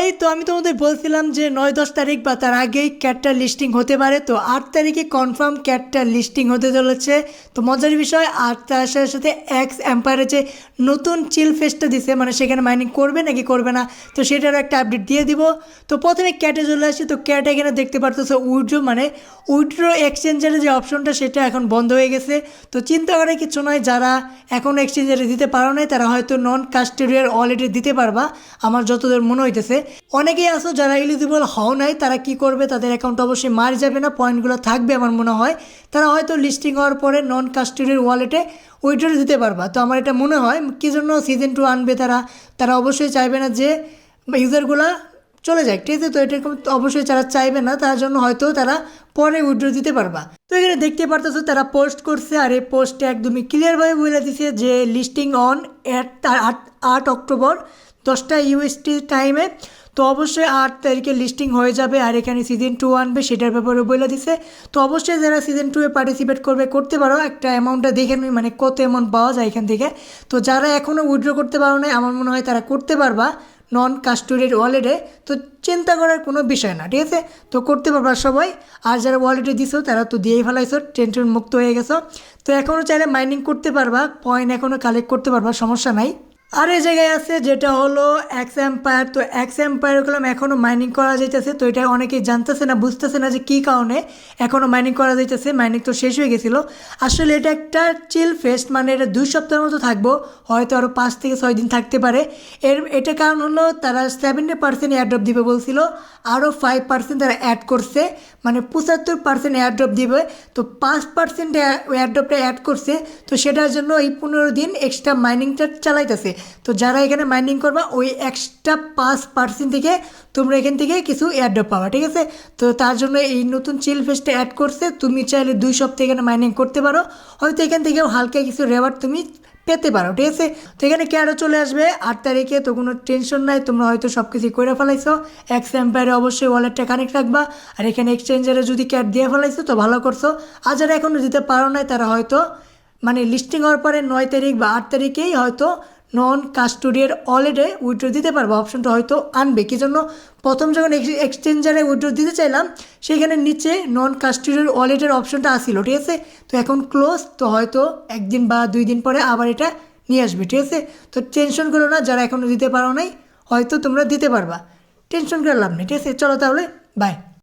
এই তো আমি তোমাদের বলছিলাম যে নয় দশ তারিখ বা তার আগেই ক্যাটটা লিস্টিং হতে পারে। তো আট তারিখে কনফার্ম ক্যাটটা লিস্টিং হতে চলেছে। তো মজার বিষয়, আর তার সাথে সাথে এক্স এম্পায়ারে যে নতুন চিল ফেসটা দিছে মানে সেখানে মাইনিং করবে নাকি করবে না, তো সেটারও একটা আপডেট দিয়ে দিব। তো প্রথমে ক্যাটে চলে আসি, তো ক্যাট এখানে দেখতে পারতেছে উইড্রো মানে উইড্রো এক্সচেঞ্জারের যে অপশনটা সেটা এখন বন্ধ হয়ে গেছে। তো চিন্তা করার কিছু নয় যারা এখনও এক্সচেঞ্জারে দিতে পারো নাই, তারা হয়তো নন কাস্টোডিয়াল অলরেডি দিতে পারবা। আমার যতদূর মনে হইতেছে অনেকেই আছো যারা এলিজিবল হও নাই, তারা কি করবে? তাদের অ্যাকাউন্ট অবশ্যই মার যাবে না, পয়েন্টগুলো থাকবে আমার মনে হয়। তারা হয়তো লিস্টিং হওয়ার পরে নন কাস্টোডিয়াল ওয়ালেটে উইড্রো দিতে পারবা। তো আমার এটা মনে হয়, কী জন্য সিজন টু আনবে তারা? তারা অবশ্যই চাইবে না যে ইউজারগুলা চলে যায় ঠিক আছে? তো এটা অবশ্যই যারা চাইবে না, তার জন্য হয়তো তারা পরে উইড্রো দিতে পারবা। তো এখানে দেখতে পারতেছো, তারা পোস্ট করছে, আর এই পোস্টে একদমই ক্লিয়ারভাবে বলে দিছে যে লিস্টিং অন আট আট অক্টোবর। দশটা ইউএসটি টাইমে তো অবশ্যই আট তারিখে লিস্টিং হয়ে যাবে আর এখানে সিজন টু আনবে, সেটার ব্যাপারে বলে দিছে। তো অবশ্যই যারা সিজন টুয়ে পার্টিসিপেট করবে, করতে পারো। একটা অ্যামাউন্টটা দেখে নিই মানে কত অ্যামাউন্ট পাওয়া যায় এখান থেকে। তো যারা এখনও উইড্রো করতে পারো না আমার মনে হয় তারা করতে পারবা নন কাস্টোডিয়াল ওয়ালেটে তো চিন্তা করার কোনো বিষয় না, ঠিক আছে? তো করতে পারবা সবাই। আর যারা ওয়ালেটে দিছো, তারা তো দিয়েই ফেলাইছো টেনশন মুক্ত হয়ে গেছো। তো এখনও চাইলে মাইনিং করতে পারবা পয়েন্ট এখনও কালেক্ট করতে পারবা, সমস্যা নাই। আর এই জায়গায় আছে যেটা হলো এক্স এম্পায়ার তো এক্স এম্পায়ার করলাম এখনও মাইনিং করা যাইতেছে, তো এটা অনেকেই জানতেছে না, বুঝতেছে না যে কী কারণে এখনও মাইনিং করা যাইতেছে। মাইনিং তো শেষ হয়ে গেছিল। আসলে এটা একটা চিল ফেস্ট মানে এটা দুই সপ্তাহের মতো থাকব, হয়তো আরও পাঁচ থেকে ছয় দিন থাকতে পারে। এর, এটা কারণ হলো তারা সেভেন্টি পার্সেন্ট এয়ারড্রপ দিবে বলছিল আরও ফাইভ পার্সেন্ট তারা অ্যাড করছে মানে পঁচাত্তর পার্সেন্ট এয়ারড্রপ দিবে। তো পাঁচ পার্সেন্ট এয়ারড্রপটা অ্যাড করছে, তো সেটার জন্য এই পনেরো দিন এক্সট্রা মাইনিংটা চালাইতেছে। তো যারা এখানে মাইনিং করবা, ওই এক্সট্রা পাঁচ পার্সেন্ট থেকে তোমরা এখান থেকে কিছু এয়ারড্রপ পাবা, ঠিক আছে? তো তার জন্য এই নতুন চিল ফেসটা অ্যাড করছে, তুমি চাইলে দুই সপ্তাহ এখানে মাইনিং করতে পারো। হয়তো এখান থেকেও হালকা কিছু রেওয়ার্ড তুমি পেতে পারো, ঠিক আছে? তো এখানে ক্যারও চলে আসবে? আট তারিখে তো কোনো টেনশন নাই, তোমরা হয়তো সব কিছু করে ফেলাইছো। এক্স এম্পায়ারে অবশ্যই ওয়ালেটটা কানেক্ট রাখবা। আর এখানে এক্সচেঞ্জারে যদি ক্যাট দিয়ে ফেলাইছো, তো ভালো করছ। আর যারা এখনও দিতে পারো নাই, তারা হয়তো মানে লিস্টিং হওয়ার পরে নয় তারিখ বা আট তারিখেই হয়তো নন কাস্টোডিয়ার ওয়ালেটে উইড্রো দিতে পারব। অপশনটা হয়তো আনবে। কি জন্য? প্রথম যখন এক্সচেঞ্জারে উইড্রো দিতে চাইলাম সেখানে নিচে নন কাস্টোডিয়াল ওয়ালেটের অপশনটা আসিল, ঠিক আছে? তো এখন ক্লোজ তো হয়তো একদিন বা দুই দিন পরে আবার এটা নিয়ে আসবে, ঠিক আছে? তো টেনশন করো না, যারা এখনও দিতে পারো নাই, হয়তো তোমরা দিতে পারবা। টেনশন করে লাভ নেই, ঠিক আছে? চলো তাহলে বাই